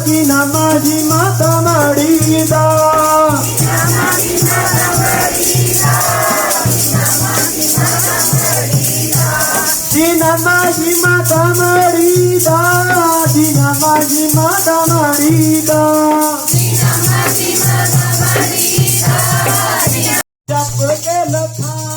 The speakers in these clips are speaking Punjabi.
माझी ना माझी माता माडीदा दिना माझी माता माडीदा दिना माझी माता माडीदा जप केलं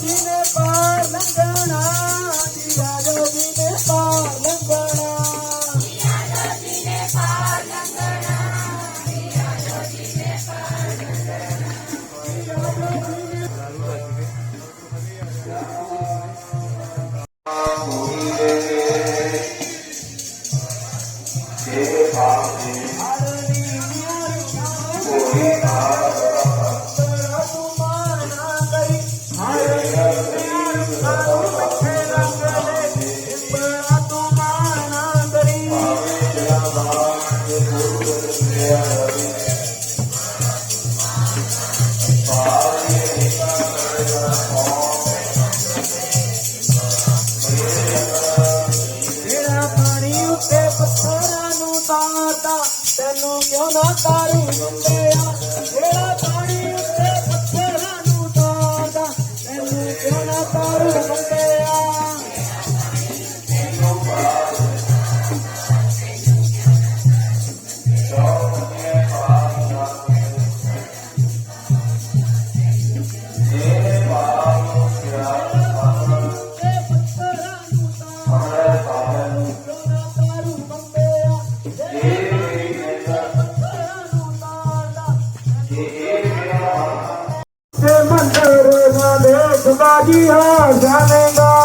Martínez. किया जाएगा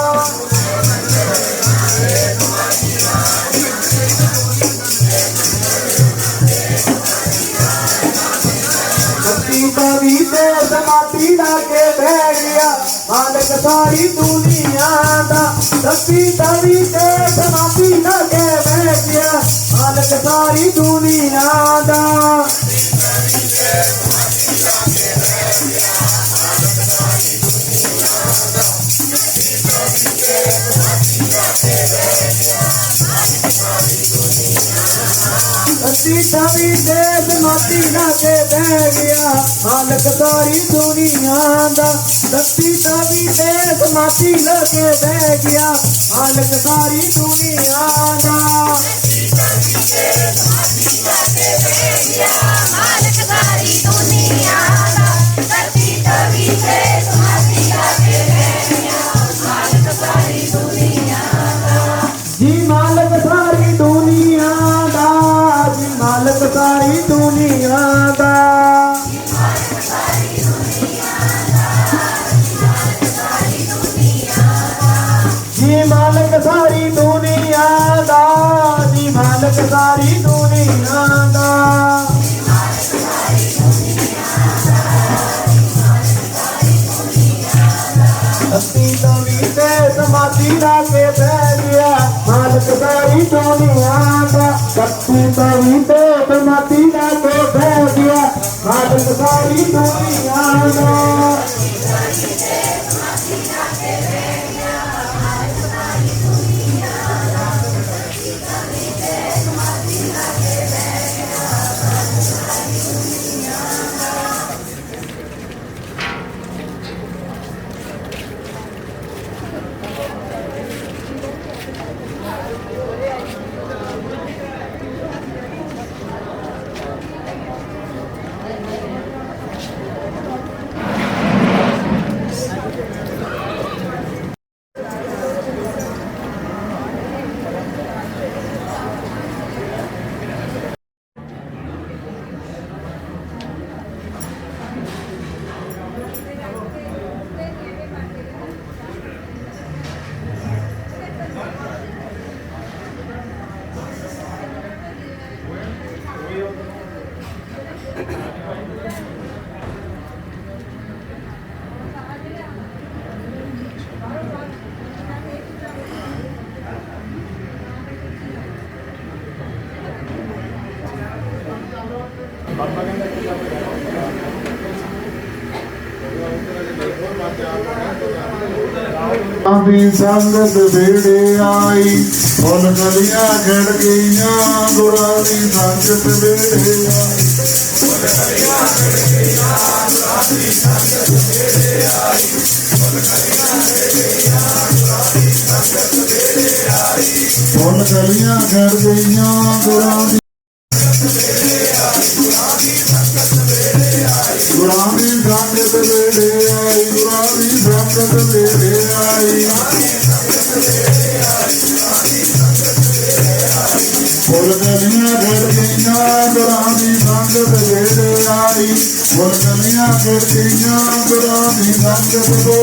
समाती लाके बह गया मालक सारी दुनिया का। सभी तभी से समाती लाके बह गया मालक सारी दुनिया का। सीतावी देश माती ना के बह गया। हालत सारी दुनिया दा। सीतावी देश माती ना के बह गया। हालत सारी दुनिया दा। ਲਾ ਕੇ ਬਹਿ ਗਿਆ। ਮਾਲਕ ਸਾਰੀ ਦੁਨੀਆ ਦਾ ਸੱਤੀ ਤਵੀ ਤੇ ਸਮਾਧੀ ਲਾ ਕੇ ਬਹਿ ਗਿਆ। ਮਾਲਕ ਸਾਰੀ ਦੁਨੀਆ ਦਾ। ਆਂਦੀ ਸੰਗਤ ਵੇੜੇ ਆਈ। ਫੁੱਲ ਕਲੀਆਂ ਖਿੜ ਗਈਆਂ, ਗੁਰਾਂ ਦੀ ਸੰਗਤ ਵੇੜੇ ਆਈ। ਫੁੱਲ ਕਲੀਆਂ ਖਿੜ ਗਈਆਂ, ਗੁਰਾਂ ਦੀ ਗੁਰਾਂ ਦੀ ਸੰਗਤ ਵੇੜੇ ਆਈ Por caminar por ti, yo, pero mi sangre por tu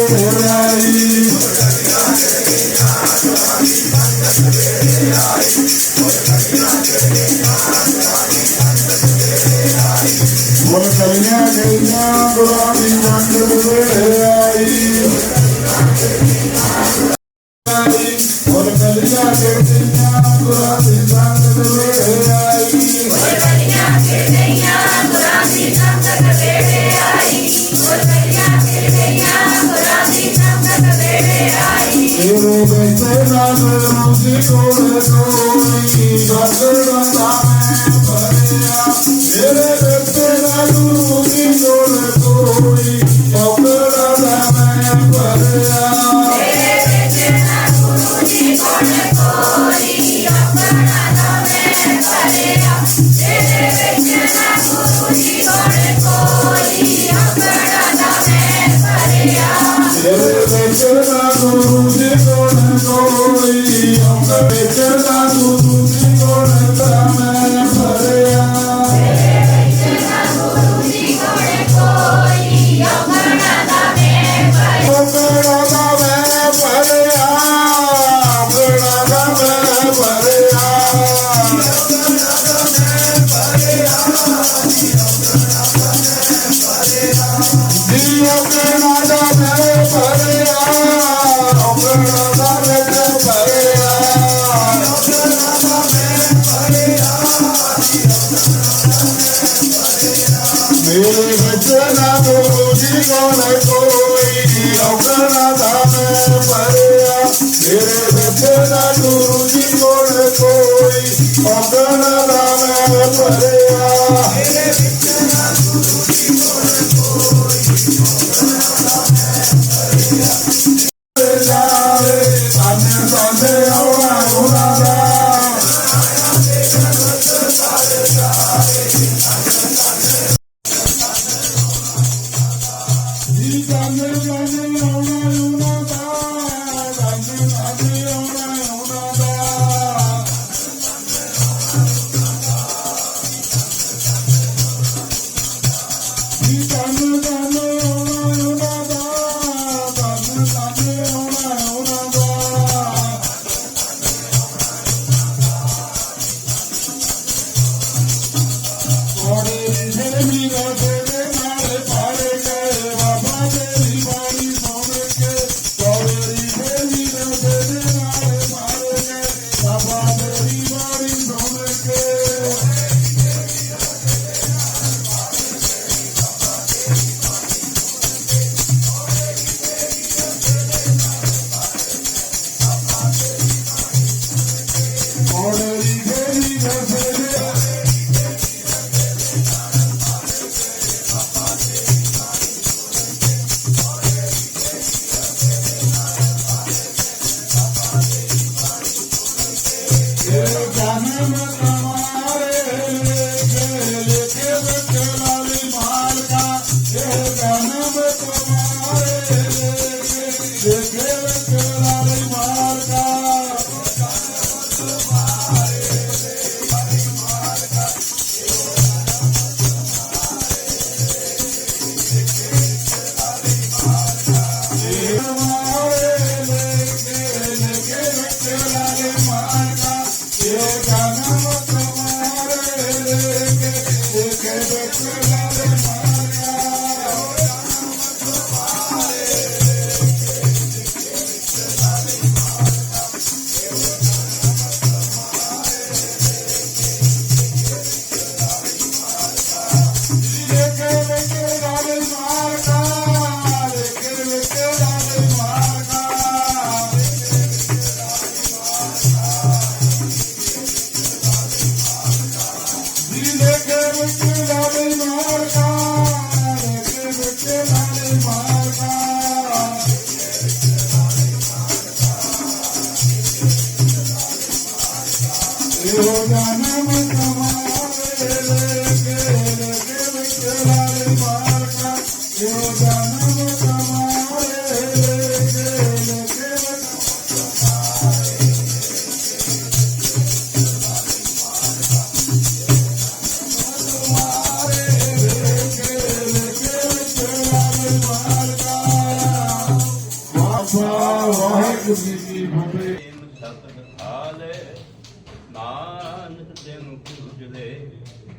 Nanak ਦਿਨ ਕੁਝਲੇ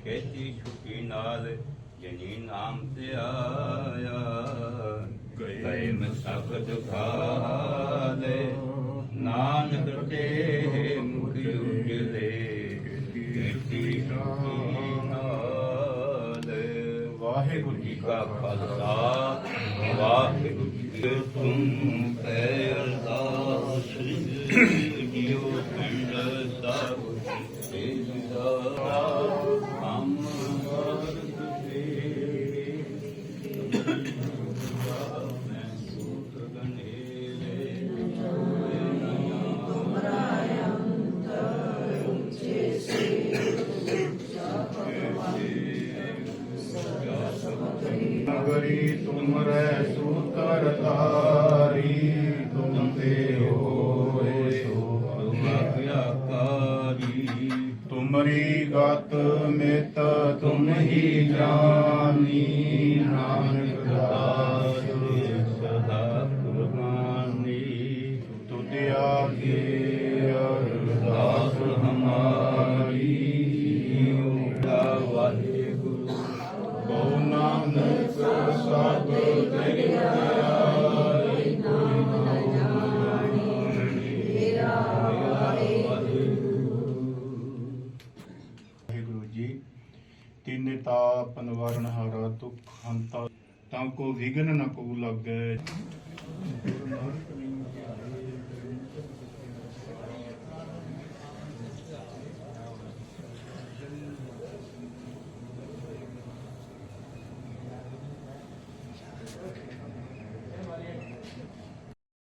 ਖੇਤੀ ਛੁੱਟੀ ਨਾਲ ਜਨੀ ਨਾਮ ਤੇ ਆਇਆ। ਗਏ ਮੈਂ ਸਭ ਨਾਨਕ ਤੇ ਮੁਖ ਉਜਲੇ ਕੀਤੀ ਨਾਲੇ। ਵਾਹਿਗੁਰੂ ਜੀ ਕਾ ਖਾਲਸਾ। ਨਗਰੀ ਤੁਮ ਰਹਿ ਸੂਤਰ ਤਾਰੀ ਤੁਮ ਤੇ ਹੋਏ ਸੋ ਅਗਿਆਕਾਰੀ ਤੁਮਰੀ ਗਤ ਮਿਤ ਤੁਮ ਹੀ ਜਾਨੀ, ਨਾਨਕ ਦਾਸ। ਤਿਨੇ ਤਾਪ ਨਿਵਾਰਨ ਹਾਰਾ ਤੁਖ ਹੰਤਾ ਤਾਂ ਕੋ ਵਿਗਨ ਨ ਕੋ ਲੱਗੇ।